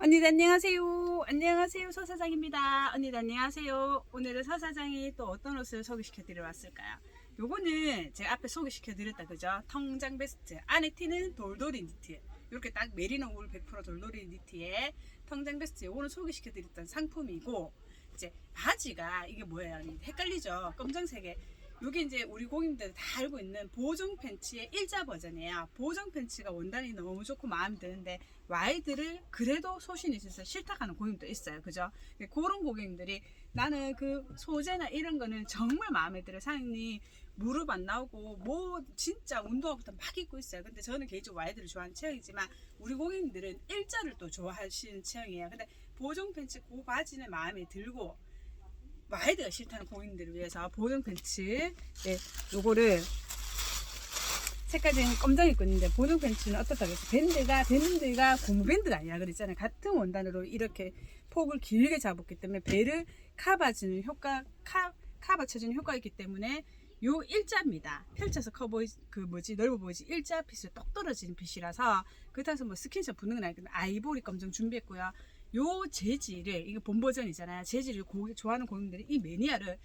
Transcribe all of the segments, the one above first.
언니들 안녕하세요. 안녕하세요. 서 사장입니다. 언니들 안녕하세요. 오늘은 서 사장이 또 어떤 옷을 소개시켜 드리러 왔을까요? 요거는 제가 앞에 소개시켜 드렸다 그죠? 통장 베스트. 안에 티는 돌돌이 니트. 이렇게 딱 메리노 울 100% 돌돌이 니트에 통장 베스트. 요거는 소개시켜 드렸던 상품이고 이제 바지가 이게 뭐예요? 헷갈리죠? 검정색에 요게 이제 우리 고객님들 다 알고 있는 보정 팬츠의 일자 버전이에요. 보정 팬츠가 원단이 너무 좋고 마음에 드는데 와이드를 그래도 소신이 있어서 싫다 하는 고객님도 있어요. 그죠? 그런 고객님들이 나는 그 소재나 이런 거는 정말 마음에 들어요. 사장님 무릎 안 나오고 뭐 진짜 운동화부터 막 입고 있어요. 근데 저는 개인적으로 와이드를 좋아하는 체형이지만 우리 고객님들은 일자를 또 좋아하시는 체형이에요. 근데 보정 팬츠 그 바지는 마음에 들고 와이드가 싫다는 고객님들을 위해서 보정 팬츠 네, 요거를 색깔은 검정 입고 있는데 보정 팬츠는 어떻다고 해서 밴드가 밴드가 고무 밴드가 아니라 그랬잖아요. 같은 원단으로 이렇게 폭을 길게 잡았기 때문에 배를 카바주는 효과 카 카바 쳐주는 효과가 있기 때문에 요 일자입니다. 펼쳐서 커 보이 그 뭐지 넓어 보이지 일자 핏을 똑 떨어지는 핏이라서 그렇다고 해서 뭐 스킨십 붙는 건 아니고 아이보리 검정 준비했고요. 요 재질을 이게 본 버전이잖아요. 재질을 고, 좋아하는 고객님들이 이 매니아를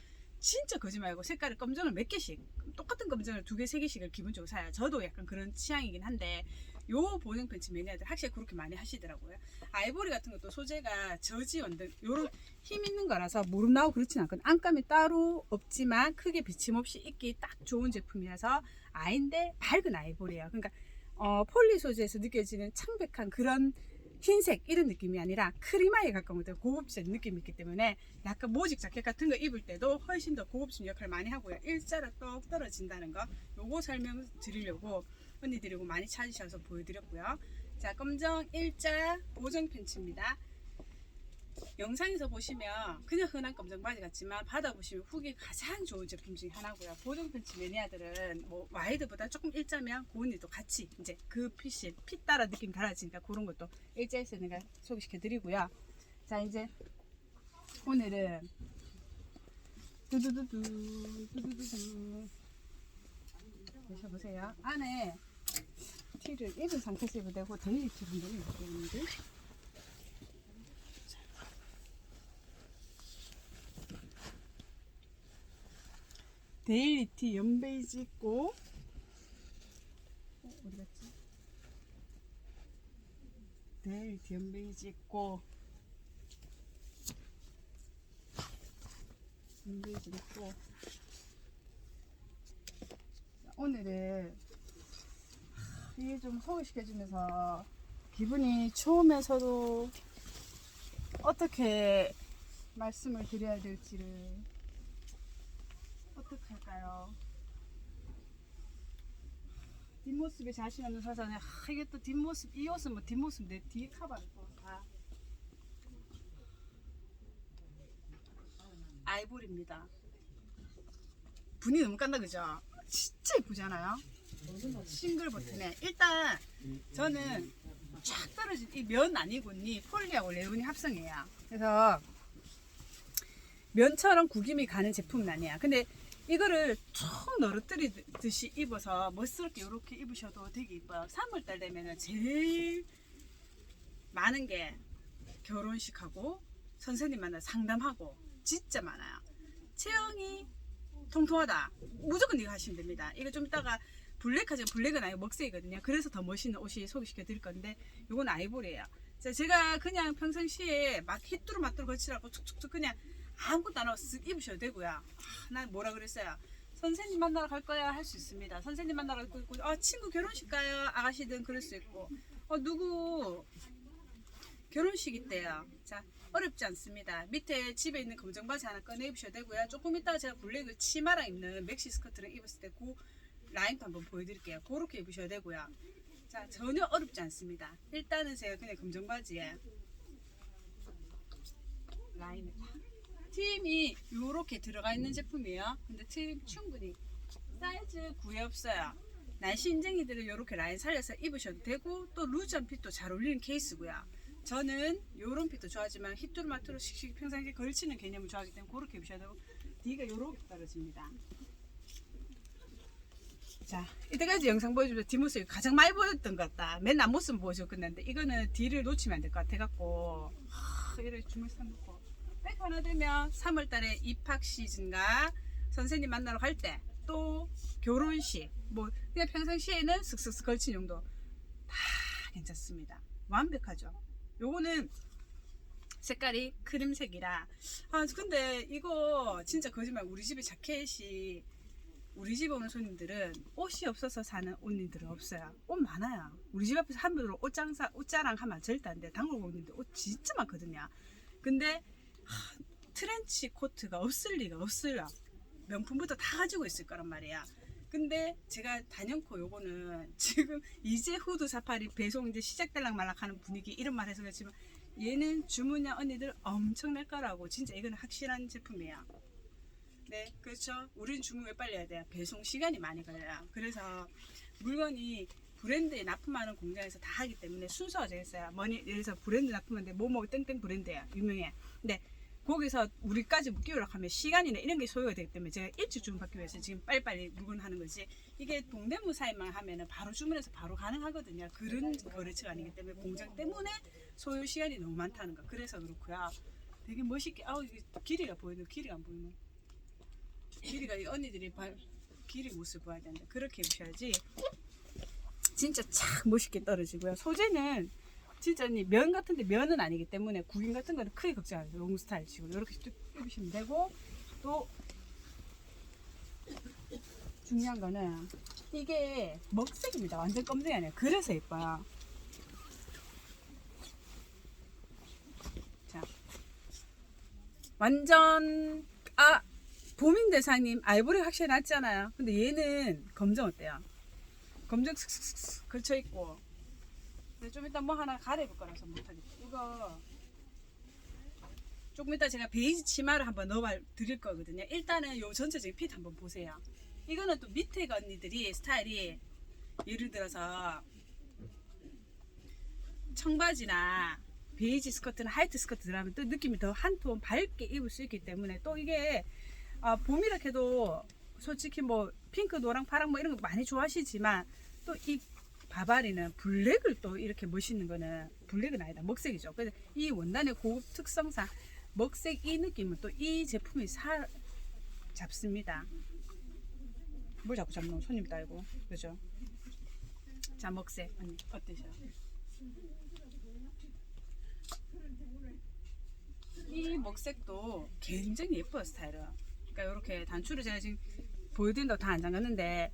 진짜 거짓말고 색깔을 검정을 몇 개씩 똑같은 검정을 두 개 세 개씩을 기본적으로 사요. 저도 약간 그런 취향이긴 한데 요 보정 팬츠 매니아들 확실히 그렇게 많이 하시더라고요. 아이보리 같은 것도 소재가 저지 원단 요런 힘 있는 거라서 무릎 나오고 그렇진 않거든요. 안감이 따로 없지만 크게 비침 없이 입기 딱 좋은 제품이라서 아인데 밝은 아이보리예요. 그러니까 어, 폴리 소재에서 느껴지는 창백한 그런 흰색 이런 느낌이 아니라 크리마에 가까운 것들 고급진 느낌이 있기 때문에 약간 모직 자켓 같은 거 입을 때도 훨씬 더 고급진 역할을 많이 하고요. 일자로 똑 떨어진다는 거 요거 설명 드리려고 언니들이고 많이 찾으셔서 보여드렸고요. 자 검정 일자 보정 팬츠입니다. 영상에서 보시면 그냥 흔한 검정 바지 같지만 받아보시면 후기 가장 좋은 제품 중에 하나고요. 보정 팬츠 매니아들은 뭐 와이드보다 조금 일자면 고은이도 같이 이제 그 핏이 핏 따라 느낌 달라지니까 그런 것도 일자에서 내가 소개시켜 드리고요. 자 이제 오늘은 두두두두 두두두두 보셔보세요. 안에 티를 입은 상태에서 입어도 되고 데일리 티를 한번 입어보는데 데일리티 연베이지 있고. 어, 어디 갔지? 데일리티 연베이지 있고. 연베이지 있고. 자, 오늘은 이게 좀 소개시켜주면서 기분이 좋으면서도 어떻게 말씀을 드려야 될지를 어떻게 할까요? 뒷모습에 자신 없는 사장에 아, 이게 또 뒷모습 이 옷은 뭐 뒷모습 내 뒤에 카바를 또 다 아이보리입니다. 분이 너무 깐다 그죠? 진짜 예쁘잖아요. 싱글 버튼에 일단 저는 쫙 떨어진 이 면 아니고 니 폴리하고 레온이 합성이에요. 그래서 면처럼 구김이 가는 제품은 아니야. 근데 이거를 쭉 널어뜨리듯이 입어서 멋스럽게 이렇게 입으셔도 되게 이뻐요. 3월달 되면은 제일 많은 게 결혼식하고 선생님 만나 상담하고 진짜 많아요. 체형이 통통하다. 무조건 이거 하시면 됩니다. 이거 좀 이따가 블랙 하죠. 블랙은 아니고 먹색이거든요. 그래서 더 멋있는 옷이 소개시켜 드릴 건데 이건 아이보리예요. 자, 제가 그냥 평상시에 막 히뚜루 마뚜루 거치라고 툭툭툭 그냥 아무것도 안 하고 쓱 입으셔도 되고요. 아, 난 뭐라 그랬어요. 선생님 만나러 갈 거야 할 수 있습니다. 선생님 만나러 갈 있고, 아 친구 결혼식 가요 아가씨든 그럴 수 있고, 어 누구 결혼식 있대요. 자 어렵지 않습니다. 밑에 집에 있는 검정 바지 하나 꺼내 입으셔도 되고요. 조금 이따가 제가 블랙을 치마랑 입는 맥시 스커트를 입었을 때 그 라인도 한번 보여드릴게요. 그렇게 입으셔도 되고요. 자 전혀 어렵지 않습니다. 일단은 제가 그냥 검정 바지에 라인을 팀이 이렇게 들어가 있는 제품이에요. 근데 팀 충분히 사이즈 구애 없어요. 날씨 인쟁이들은 이렇게 라인 살려서 입으셔도 되고 또 루즈한 핏도 잘 어울리는 케이스고요. 저는 이런 핏도 좋아하지만 히뚜루마뚜루 씩씩 평상시에 걸치는 개념을 좋아하기 때문에 그렇게 입으셔도 되고 뒤가 이렇게 떨어집니다. 자, 이때까지 영상 보여주면서 뒷모습이 가장 많이 보였던 것 같다. 맨날 앞모습 보여주고 끝냈는데 이거는 뒤를 놓치면 안 될 것 같아갖고 하, 이래 주물 사놓고 백 하나 들면 3월달에 입학 시즌과 선생님 만나러 갈 때 또 결혼식 뭐 그냥 평상시에는 슥슥슥 걸친 용도 다 괜찮습니다. 완벽하죠. 요거는 색깔이 크림색이라 아 근데 이거 진짜 거짓말 우리 집에 자켓이 우리 집 오는 손님들은 옷이 없어서 사는 언니들은 없어요. 옷 많아요. 우리 집 앞에서 함부로 옷 장사, 옷 자랑 하면 절대 안 돼. 단골공님들 옷 진짜 많거든요. 근데 하, 트렌치 코트가 없을 리가 없어요. 명품부터 다 가지고 있을 거란 말이야. 근데 제가 단연코 요거는 지금 이제 후드 사파리 배송 이제 시작될락 말락하는 분위기 이런 말 해서 그렇지만 얘는 주문량 언니들 엄청날 거라고 진짜 이거는 확실한 제품이에요. 네, 그렇죠. 우린 주문 왜 빨리 해야 돼요? 배송 시간이 많이 걸려요. 그래서 물건이 브랜드에 납품하는 공장에서 다 하기 때문에 순서가 정했어요. 뭐니, 예를 들어서 브랜드 납품하는데 뭐뭐 땡땡 브랜드야. 유명해. 근데 거기서 우리까지 묶이려고 하면 시간이나 이런 게 소요가 되기 때문에 제가 일찍 주문 받기 위해서 지금 빨리빨리 물건 하는 거지. 이게 동대문 사이만 하면은 바로 주문해서 바로 가능하거든요. 그런 거래처가 아니기 때문에 공장 때문에 소요 시간이 너무 많다는 거. 그래서 그렇고요. 되게 멋있게, 아우, 길이가 보이는, 길이가 안 보이네. 길이가 이 언니들이 발, 길이 모습 봐야 되는데 그렇게 입으셔야지 진짜 착 멋있게 떨어지고요 소재는 진짜 면 같은데 면은 아니기 때문에 구김 같은 거는 크게 걱정 안 해요 롱 스타일 식으로 이렇게 쭉 입으시면 되고 또 중요한 거는 이게 먹색입니다 완전 검정이 아니에요 그래서 예뻐요 자 완전 아 보민 대사님 아이보리 확실히 낫잖아요. 근데 얘는 검정 어때요? 검정 슥슥슥 걸쳐 있고. 근데 좀 이따 뭐 하나 가려볼 거라서 못하겠다. 이거 조금 이따 제가 베이지 치마를 한번 넣어 드릴 거거든요. 일단은 요 전체적인 핏 한번 보세요. 이거는 또 밑에 언니들이 스타일이 예를 들어서 청바지나 베이지 스커트나 하이트 스커트 들어가면 또 느낌이 더 한 톤 밝게 입을 수 있기 때문에 또 이게 아, 봄이라 해도 솔직히 뭐 핑크, 노랑, 파랑 뭐 이런 거 많이 좋아하시지만 또 이 바바리는 블랙을 또 이렇게 멋있는 거는 블랙은 아니다. 먹색이죠. 그래서 이 원단의 고급 특성상 먹색 이 느낌은 또 이 제품이 사 잡습니다. 뭘 자꾸 잡노? 손님 따이고. 그죠? 자, 먹색. 언니, 어떠셔? 이 먹색도 굉장히 예뻐요, 스타일은. 그러니까 이렇게 단추를 제가 지금 보여드린다고 다 안 잠갔는데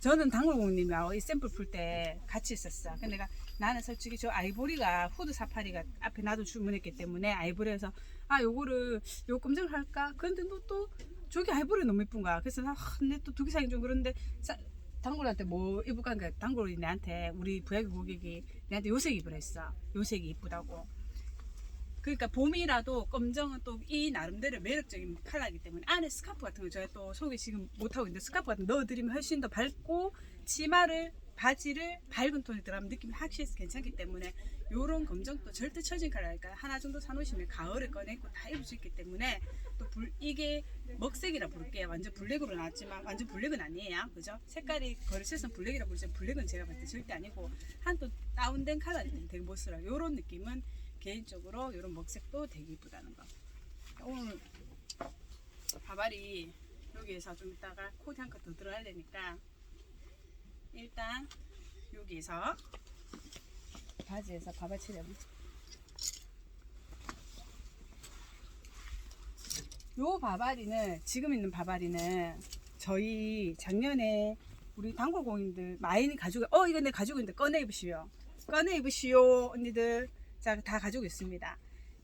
저는 당골공님하고 이 샘플 풀 때 같이 있었어. 근데 내가 나는 솔직히 저 아이보리가 후드 사파리가 앞에 나도 주문했기 때문에 아이보리에서 아 요거를 요 검정을 할까? 근데 너 또 저기 아이보리 너무 예쁜 거야. 그래서 나내또 두개 사긴 좀 그런데 사- 단골한테 뭐 입을까 하니까 단골이 내한테 우리 부야기 고객이 내한테 요색 입으라 했어. 요색이 이쁘다고. 그러니까 봄이라도 검정은 또 이 나름대로 매력적인 컬러이기 때문에 안에 스카프 같은 거 저희 또 소개 지금 못하고 있는데 스카프 같은 거 넣어드리면 훨씬 더 밝고 치마를 바지를 밝은 톤이 들어가면 느낌이 확실히 괜찮기 때문에 요런 검정도 절대 처진 컬러니까 하나 정도 사놓으시면 가을에 꺼내고 다 입을 수 있기 때문에 또 불, 이게 먹색이라 부를게요. 완전 블랙으로 나왔지만 완전 블랙은 아니에요. 그죠? 색깔이 거래처에서 블랙이라 부르지만 블랙은 제가 봤을 때 절대 아니고 한 또 다운된 컬러는 되게 멋스러워 요런 느낌은 개인적으로 이런 먹색도 되게 이쁘다는 거. 오늘 바바리 여기에서 좀 이따가 코디 한 컷 더 들어야 되니까 일단 여기에서 바지에서 바바 칠해보자. 요 바바리는 지금 있는 바바리는 저희 작년에 우리 단골 공인들 많이 가지고 어 이거 내 가지고 있는데 꺼내 입으시오 꺼내 입으시오 언니들 자, 다 가지고 있습니다.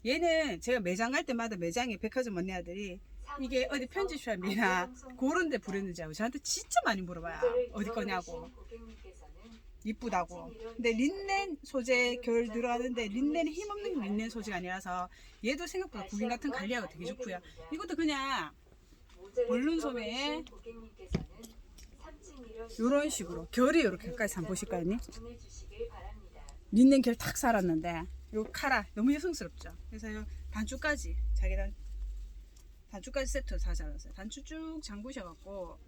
얘는 제가 매장 갈 때마다 매장에 백화점 언니들이 이게 어디 편집샵이나 그런 데 브랜드인지 알고 저한테 진짜 많이 물어봐요. 어디 거냐고. 이쁘다고. 근데 린넨 소재 결 들어가는데 린넨이 힘없는 린넨 소재가 아니라서 얘도 생각보다 구김 같은 관리하고 되게 좋고요. 이것도 그냥 볼룬 소매에 이런 식으로 결이 이렇게 가까이서 한번 보실까요, 언니? 린넨 결 탁 살았는데 요 카라 너무 여성스럽죠. 그래서 요 단추까지 자기랑 단추까지 세트로 다 잘랐어요. 단추 쭉 잠그셔갖고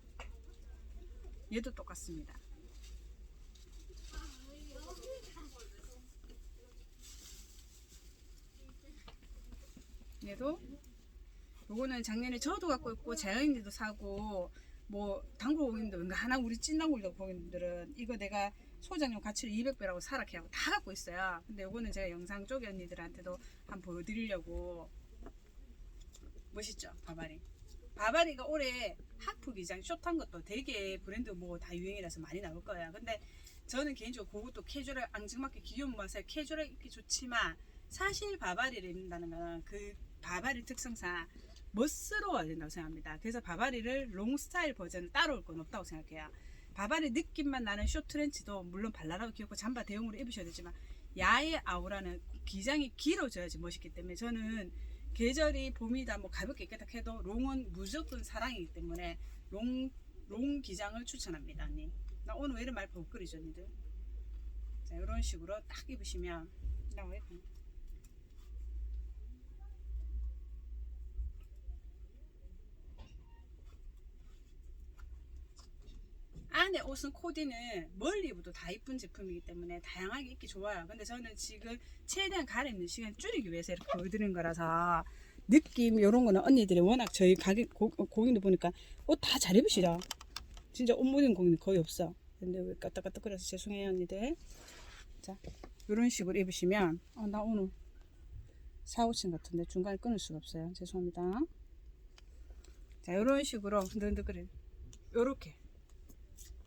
얘도 똑같습니다. 얘도 요거는 작년에 저도 갖고 있고 재영이도 사고 뭐 단골 고객님들 하나 우리 찐 단골 고객님들은 이거 내가 소장용 가치를 200배라고 사라케 하고 다 갖고 있어요. 근데 요거는 제가 영상 쪽에 언니들한테도 한번 보여드리려고 멋있죠 바바리. 바바리가 올해 하프 기장 숏한 것도 되게 브랜드 뭐 다 유행이라서 많이 나올 거예요. 근데 저는 개인적으로 그것도 캐주얼 앙증맞게 귀여운 맛에 캐주얼 입기 좋지만 사실 바바리를 입는다는 거는 그 바바리 특성상 멋스러워야 된다고 생각합니다. 그래서 바바리를 롱 스타일 버전을 따로 올건 없다고 생각해요. 바바리 느낌만 나는 쇼 트렌치도 물론 발랄하고 귀엽고 잠바 대용으로 입으셔야 되지만 야의 아우라는 기장이 길어져야지 멋있기 때문에 저는 계절이 봄이다 뭐 가볍게 입겠다 해도 롱은 무조건 사랑이기 때문에 롱, 롱 기장을 추천합니다 언니. 나 오늘 왜 이런 말 버거리죠 언니들? 자 이런 식으로 딱 입으시면 나왜 안에 옷은 코디는 멀리 입어도 다 이쁜 제품이기 때문에 다양하게 입기 좋아요. 근데 저는 지금 최대한 가려있는 시간 줄이기 위해서 이렇게 보여드리는 거라서 느낌 이런 거는 언니들이 워낙 저희 가게 고, 고객들 보니까 옷 다 잘 입으시죠. 진짜 옷못 입은 고객님 거의 없어. 근데 왜 까딱까딱거려서 죄송해요 언니들. 자 이런 식으로 입으시면 어, 나 오늘 4, 5층 같은데 중간에 끊을 수가 없어요. 죄송합니다. 자 이런 식으로 흔들흔들거리 요렇게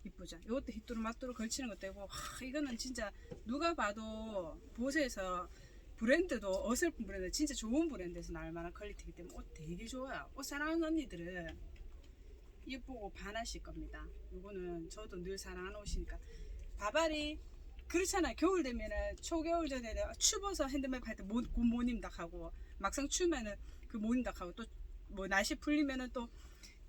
이쁘죠. 이것도 휘뚜루 마뚜루 걸치는 것도 있고 하, 이거는 진짜 누가 봐도 보세에서 브랜드도 어설픈 브랜드 진짜 좋은 브랜드에서 나올 만한 퀄리티이기 때문에 옷 되게 좋아요. 옷 사랑하는 언니들은 예쁘고 반하실 겁니다. 이거는 저도 늘 사랑하는 옷이니까 바바리 그렇잖아요. 겨울 되면은 초겨울 전에는 추워서 핸드백 할때 못, 못 입다 하고 막상 추우면은 그못 입다 하고 또 뭐 날씨 풀리면은 또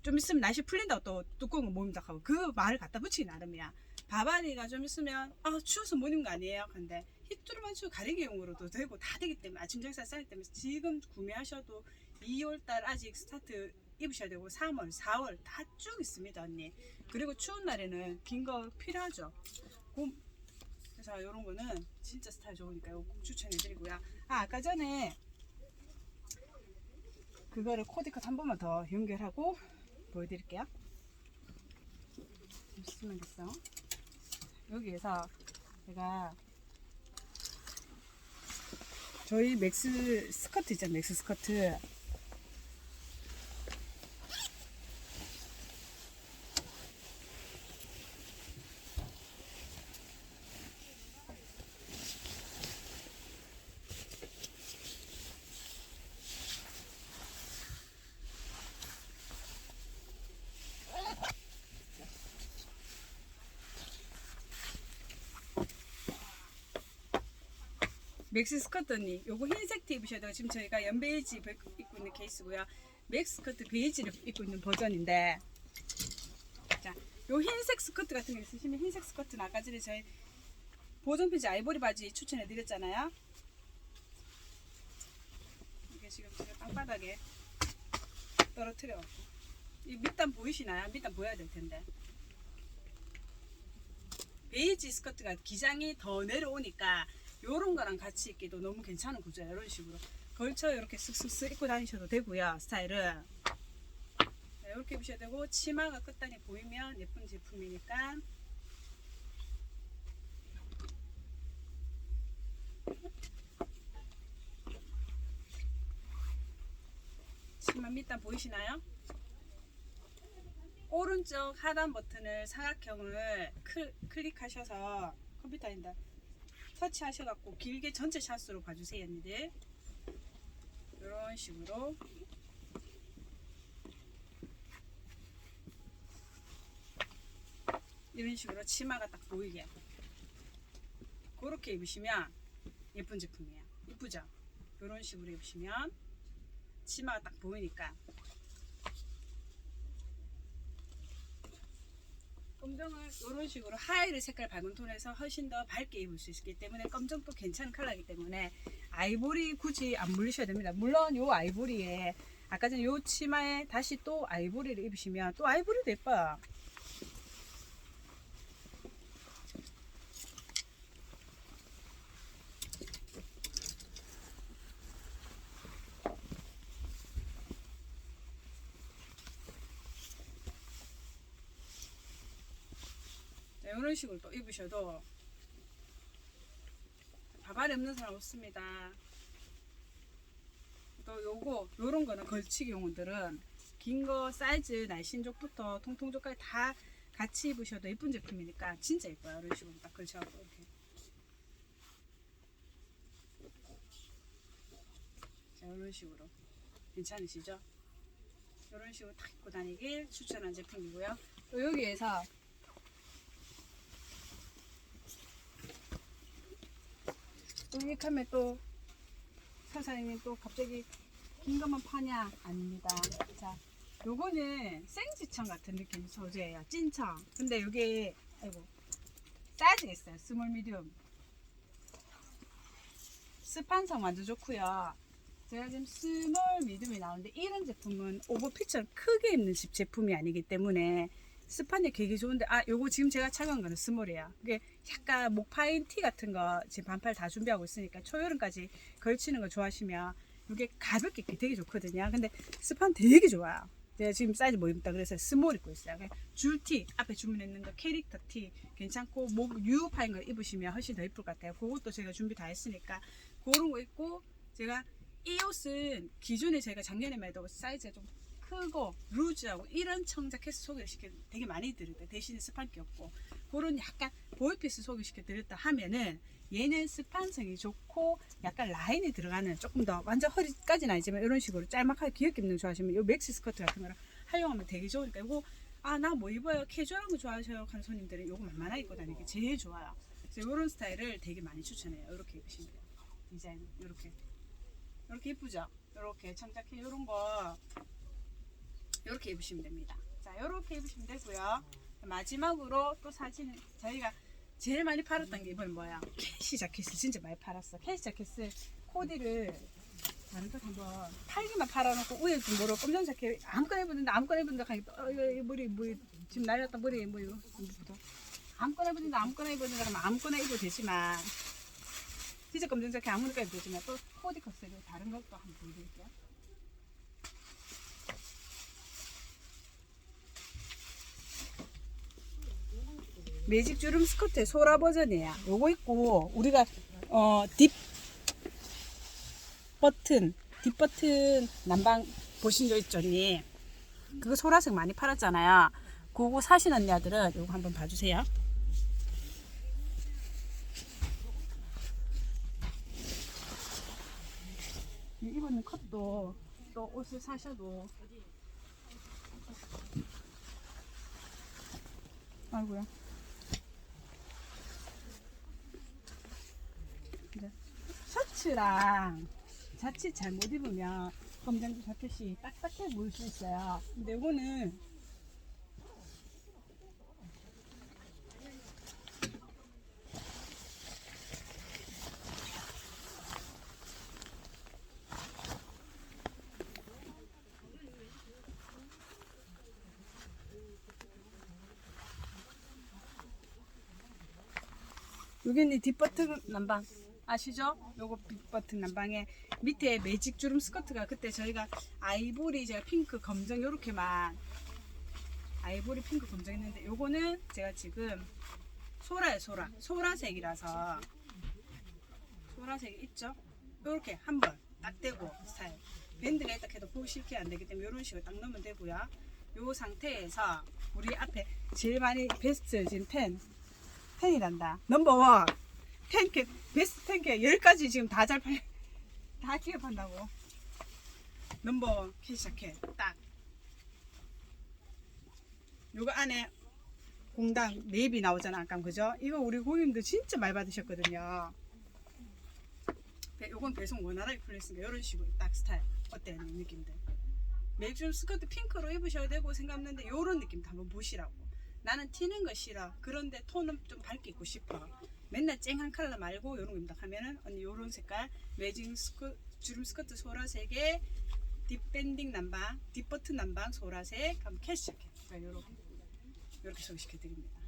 좀 있으면 날씨 풀린다고 또 두꺼운 거 못 입다 하고 그 말을 갖다 붙이기 나름이야. 바바리가 좀 있으면 아 추워서 못 입는 거 아니에요. 근데 히트로만 추 가리개용으로도 되고 다 되기 때문에 아침 저녁 싸기 때문에 지금 구매하셔도 2월달 아직 스타트 입으셔야 되고 3월, 4월 다 쭉 있습니다 언니. 그리고 추운 날에는 긴 거 필요하죠. 그- 그래서 이런 거는 진짜 스타일 좋으니까 꼭 추천해드리고요. 아 아까 전에 그거를 코디컷 한 번만 더 연결하고 보여드릴게요. 쓰면 됐어. 여기에서 제가 저희 맥스 스커트 있잖아요. 맥스 스커트. 맥스 스커트 언니 요거 흰색 티 입으셔야 돼요 지금 저희가 연베이지 입고 있는 케이스고요. 맥스 스커트 베이지를 입고 있는 버전인데 자요 흰색 스커트 같은 거 있으시면 흰색 스커트는 아까 전에 저희 보존 피지 아이보리 바지 추천해 드렸잖아요. 이게 지금 제가 땅바닥에 떨어뜨려 갖고. 이 밑단 보이시나요? 밑단 보여야 될 텐데. 베이지 스커트가 기장이 더 내려오니까 요런 거랑 같이 입기도 너무 괜찮은 구조예요. 이런 식으로 걸쳐 이렇게 쓱쓱쓱 입고 다니셔도 되고요. 스타일은 네, 이렇게 입으셔야 되고 치마가 끝단이 보이면 예쁜 제품이니까 치마 밑단 보이시나요? 오른쪽 하단 버튼을 사각형을 클, 클릭하셔서 컴퓨터 아니다 터치 하셔갖고 길게 전체 샷으로 봐주세요 언니들. 이런 식으로. 이런 식으로 치마가 딱 보이게 그렇게 입으시면 예쁜 제품이에요. 이쁘죠? 이런 식으로 입으시면 치마가 딱 보이니까 검정을 이런 식으로 하이를 색깔 밝은 톤에서 훨씬 더 밝게 입을 수 있기 때문에 검정도 괜찮은 컬러이기 때문에 아이보리 굳이 안 물리셔야 됩니다. 물론 요 아이보리에 아까 요 치마에 다시 또 아이보리를 입으시면 또 아이보리도 예뻐요. 이런 식으로 또 입으셔도 바발이 없는 사람 없습니다. 또 요거 요런 거는 걸치기 용들은 긴 거 사이즈 날씬족부터 통통족까지 다 같이 입으셔도 예쁜 제품이니까 진짜 예뻐요. 이런 식으로 딱 걸쳐갖고 이렇게. 자, 이런 식으로 괜찮으시죠? 이런 식으로 딱 입고 다니길 추천한 제품이고요. 또 여기에서 가면 또 사장님 또 갑자기 긴 것만 파냐? 아닙니다. 자, 요거는 생지청 같은 느낌 소재예요. 찐청. 근데 요게 아이고 사이즈가 있어요. 스몰 미디움. 스판성 완전 좋고요. 제가 지금 스몰 미디움이 나오는데 이런 제품은 오버핏처럼 크게 입는 집 제품이 아니기 때문에 스판이 되게 좋은데 아 요거 지금 제가 착용한 거는 스몰이에요. 이게 약간 목 파인 티 같은 거 지금 반팔 다 준비하고 있으니까 초여름까지 걸치는 거 좋아하시면 이게 가볍게 입기 되게 좋거든요. 근데 스판 되게 좋아요. 제가 지금 사이즈 뭐 입다 그래서 스몰 입고 있어요. 줄티 앞에 주문했는 거 캐릭터 티 괜찮고 목 U 파인 거 입으시면 훨씬 더 예쁠 것 같아요. 그것도 제가 준비 다 했으니까 그런 거 입고 제가 이 옷은 기존에 제가 작년에만 해도 사이즈가 좀 크고 루즈하고 이런 청자켓 소개시켜 되게 많이 드렸다. 대신에 스판기 없고. 그런 약간 보이피스 소개시켜 드렸다 하면은 얘는 스판성이 좋고 약간 라인이 들어가는 조금 더 완전 허리까지는 아니지만 이런 식으로 짤막하게 귀엽게 입는 거 좋아하시면 이 맥시 스커트 같은 거를 활용하면 되게 좋으니까 이거 아 나 뭐 입어요? 캐주얼한 거 좋아하셔요? 하는 손님들은 이거 만만하게 입고 다니기 제일 좋아요. 그래서 이런 스타일을 되게 많이 추천해요. 이렇게 입으시면 돼요. 디자인 이렇게. 이렇게 이쁘죠? 이렇게 청자켓 이런 거 이렇게 입으시면 됩니다. 자, 이렇게 입으시면 되고요. 마지막으로 또 사진은 저희가 제일 많이 팔았던 게 이번에 뭐야? 캐시 자켓을 진짜 많이 팔았어. 캐시 자켓을 코디를 거 한번 팔기만 팔아놓고 위에 좀 뭐로 검정 자켓 아무거나 입었는데 아무거나 입었는데 가니까 어, 머리 뭐 지금 날렸다 머리 뭐 이거 아무거나 입었는데 아무거나 입었는데 그러면 아무거나 입어도 되지만 진짜 검정 자켓 아무거나 입어도 되지만 또 코디 컷을 다른 것도 한번 보여드릴게요. 매직 주름 스커트의 소라 버전이에요. 요거 있고 우리가 어 딥 버튼 딥 버튼 난방 보신 적 있죠, 언니? 그거 소라색 많이 팔았잖아요. 그거 사신 언니들은 요거 한번 봐주세요. 이 입은 컷도 또 옷을 사셔도 아이고야. 이제 셔츠랑 자칫 잘못 입으면 검정지 자켓이 딱딱해 보일 수 있어요. 근데 이거는 여기는 뒷버튼 난방 아시죠? 요거 뒷버튼 난방에 밑에 매직 주름 스커트가 그때 저희가 아이보리 제가 핑크 검정 요렇게만 아이보리 핑크 검정 했는데 요거는 제가 지금 소라에 소라 소라색이라서 소라색이 있죠? 요렇게 한번 딱 대고 스타일 밴드가 있다 해도 보기 싫게 안 되기 때문에 이런 식으로 딱 넣으면 되고요 요 상태에서 우리 앞에 제일 많이 베스트 지금 펜 펜이란다. 넘버원. 펜캐, 베스트 펜캐 10가지 지금 다 잘 팔, 다 기업한다고. 넘버원 캐시자켓. 딱. 요거 안에 공당 네비 나오잖아. 아까 그죠? 이거 우리 고객님들 진짜 많이 받으셨거든요. 배- 요건 배송 원활하게 풀렸으니까 이런 식으로 딱 스타일. 어때요? 이 느낌들. 맥주 스커트 핑크로 입으셔야 되고 생각했는데 요런 느낌도 한번 보시라고. 나는 튀는 거 싫어. 그런데 톤은 좀 밝게 입고 싶어. 맨날 쨍한 컬러 말고 요런 거 입다 하면은 언니 요런 색깔 매징 스커 주름 스커트 소라색에 딥밴딩 남방, 딥버튼 남방 소라색, 그럼 캐시 자켓. 그러니까 요렇게 요렇게 소개시켜 드립니다.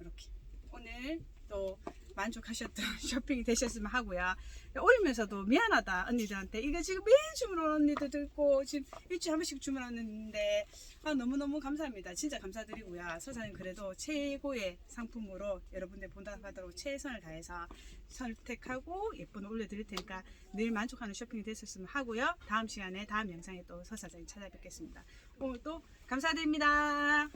이렇게. 오늘 또 만족하셨던 쇼핑이 되셨으면 하고요. 올리면서도 미안하다 언니들한테 이거 지금 매일 주문하는 언니들도 있고 지금 일주일에 한 번씩 주문하는데 아, 너무너무 감사합니다. 진짜 감사드리고요. 서사님 그래도 최고의 상품으로 여러분들 본답하도록 최선을 다해서 선택하고 예쁜 옷 올려드릴 테니까 늘 만족하는 쇼핑이 됐었으면 하고요. 다음 시간에 다음 영상에 또 서사장님 찾아뵙겠습니다. 오늘 또 감사드립니다.